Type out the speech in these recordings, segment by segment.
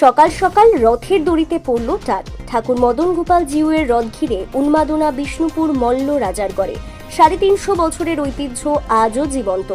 সকাল সকাল রথের দড়িতে পড়ল টান। ঠাকুর মদন গোপাল জিউয়ের রথ ঘিরে উন্মাদনা বিষ্ণুপুর মল্ল রাজার গড়ে। সাড়ে তিনশো বছরের ঐতিহ্য আজও জীবন্ত।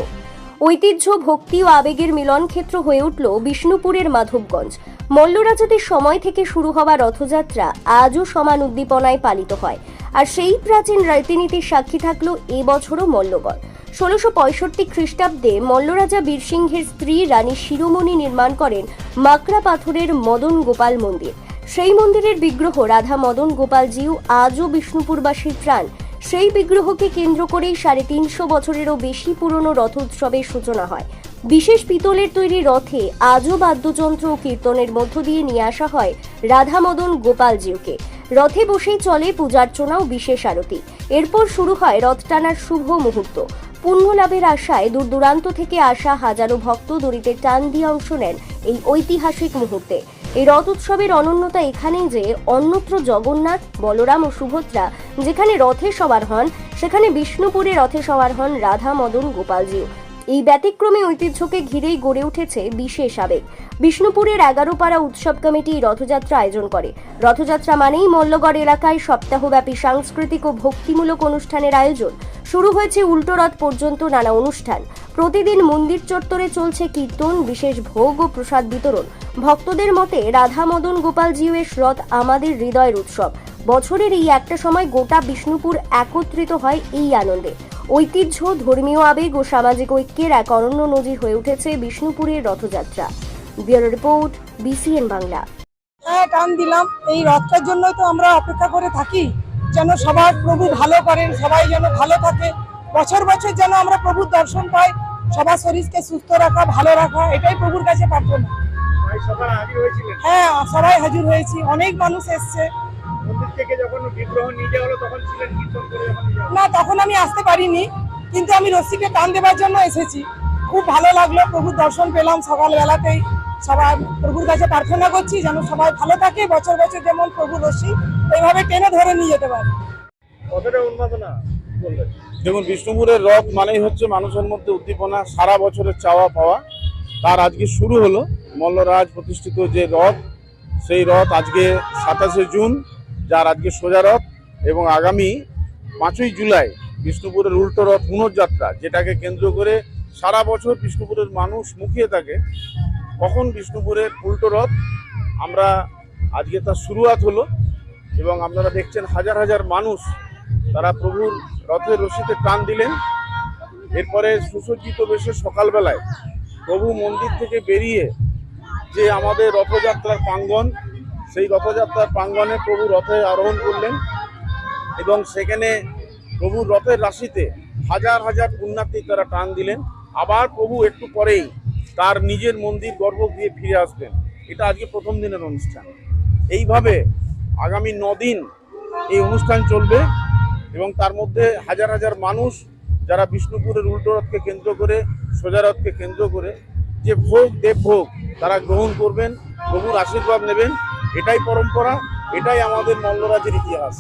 ঐতিহ্য, ভক্তি ও আবেগের মিলন ক্ষেত্র হয়ে উঠল বিষ্ণুপুরের মাধবগঞ্জ। মল্লরাজাদের সময় থেকে শুরু হওয়া রথযাত্রা আজও সমান উদ্দীপনায় পালিত হয়। আর সেই প্রাচীন রীতিনীতির সাক্ষী থাকল এবছরও মল্লগড়। ষোলোশো পঁয়ষট্টি খ্রিস্টাব্দে মল্লরাজা বীরসিংহের স্ত্রী রানী শিরোমণি নির্মাণ করেন মাকড়া পাথরের মদন গোপাল মন্দির। সেই মন্দিরের বিগ্রহ রাধা মদন গোপাল জিউ আজও বিষ্ণুপুরবাসীর প্রাণ সেই বিগ্রহকে কেন্দ্র করেই সাড়ে তিনশো বছরেরও বেশি পুরনো রথ উৎসবের সূচনা হয়। বিশেষ পিতলের তৈরি রথে আজও বাদ্যযন্ত্র ও কীর্তনের মধ্য দিয়ে নিয়ে আসা হয় রাধা মদন গোপাল জিউকে রথে বসেই চলে পূজার্চনা ও বিশেষ আরতি। এরপর শুরু হয় রথ টানার শুভ মুহূর্ত। পুণ্য লাভের আশায় দূর দূরান্ত থেকে আসা হাজারো ভক্ত দড়িতে টান দিয়ে অংশ নেন এই ঐতিহাসিক মুহূর্তে। এই রথ উৎসবের অনন্যতা এখানেই যে অন্যত্র জগন্নাথ, বলরাম ও সুভদ্রা, যেখানে রথে সবার হন, সেখানে বিষ্ণুপুরে রথে সবার হন রাধা মদন গোপালজিও। এই ব্যতিক্রমী ঐতিহ্যকে ঘিরেই গড়ে উঠেছে বিশেষ আবেগ। বিষ্ণুপুরের এগারোপাড়া উৎসব কমিটি রথযাত্রা আয়োজন করে। রথযাত্রা মানেই মল্লগড় এলাকায় সপ্তাহব্যাপী সাংস্কৃতিক ও ভক্তিমূলক অনুষ্ঠানের আয়োজন। শুরু হয়েছে উল্টো রথ পর্যন্ত নানা অনুষ্ঠান। প্রতিদিন মন্দির চত্বরে চলছে কীর্তন, বিশেষ ভোগ ও প্রসাদ বিতরণ। ভক্তদের মতে রাধা মদন গোপাল জিউয়ের রথ আমাদের হৃদয়ের উৎসব। বছরের এই একটা সময় গোটা বিষ্ণুপুর একত্রিত হয় এই আনন্দে। ঐতিহ্য ধর্মীয় আবেগ ও সামাজিক ঐক্যের এক অনন্য নজির হয়ে উঠেছে বিষ্ণুপুরের Rath Yatra. Bureau report BCN Bangla. হ্যাঁ টান দিলাম। এই রথটার জন্যই তো আমরা অপেক্ষা করে থাকি যেন সবার প্রভু ভালো করেন সবাই যেন ভালো থাকে। বছর বছর যেন আমরা প্রভুর দর্শন পাই সবার শরীরকে সুস্থ রাখা ভালো রাখা এটাই প্রভুর কাছে প্রার্থনা। হ্যাঁ সবাই হাজির হয়েছি অনেক মানুষ এসছে। না তখন আমি আসতে পারিনি কিন্তু আমি রশ্মিকে টান দেওয়ার জন্য এসেছি। খুব ভালো লাগল প্রভুর দর্শন পেলাম সকালবেলাতেই। সবাই প্রভুর কাছে প্রার্থনা করছি যেন সবাই ভালো থাকে বছর বছর যেমন প্রভু রশ্মি এইভাবে টেনে ধরে নিয়ে যেতে পারে। দেখুন বিষ্ণুপুরের রথ মানেই হচ্ছে মানুষের মধ্যে উদ্দীপনা সারা বছরের চাওয়া পাওয়া। তার আজকে শুরু হলো মল্লরাজ প্রতিষ্ঠিত যে রথ সেই রথ আজকে সাতাশে জুন। যার আজকে সোজা রথ এবং আগামী পাঁচই জুলাই বিষ্ণুপুরের উল্টো রথ পুনর্যাত্রা, যেটাকে কেন্দ্র করে সারা বছর বিষ্ণুপুরের মানুষ মুখিয়ে থাকে, কখন বিষ্ণুপুরের উল্টো রথ? আমরা আজকে তার শুরুয়াত হলো এবং আপনারা দেখছেন হাজার হাজার মানুষ তারা প্রভুর রথের রশিতে টান দিলেন। এরপরে সুসজ্জিত বেশে সকালবেলায় প্রভু মন্দির থেকে বেরিয়ে যে আমাদের রথযাত্রার প্রাঙ্গণ সেই রথযাত্রার প্রাঙ্গণে প্রভু রথে আরোহণ করলেন এবং সেখানে প্রভুর রথের রাশিতে হাজার হাজার পুণ্যার্থী তারা টান দিলেন। আবার প্রভু একটু পরেই তার নিজের মন্দির গর্ভ দিয়ে ফিরে আসবেন এটা আজকে প্রথম দিনের অনুষ্ঠান। এইভাবে আগামী দিন এই অনুষ্ঠান চলবে এবং তার মধ্যে হাজার হাজার মানুষ যারা বিষ্ণুপুরের উল্টো রথকে কেন্দ্র করে, সোজা রথকে কেন্দ্র করে, যে ভোগ দেবভোগ তারা গ্রহণ করবেন, প্রভুর আশীর্বাদ নেবেন। এটাই পরম্পরা এটাই আমাদের মল্লরাজের ইতিহাস।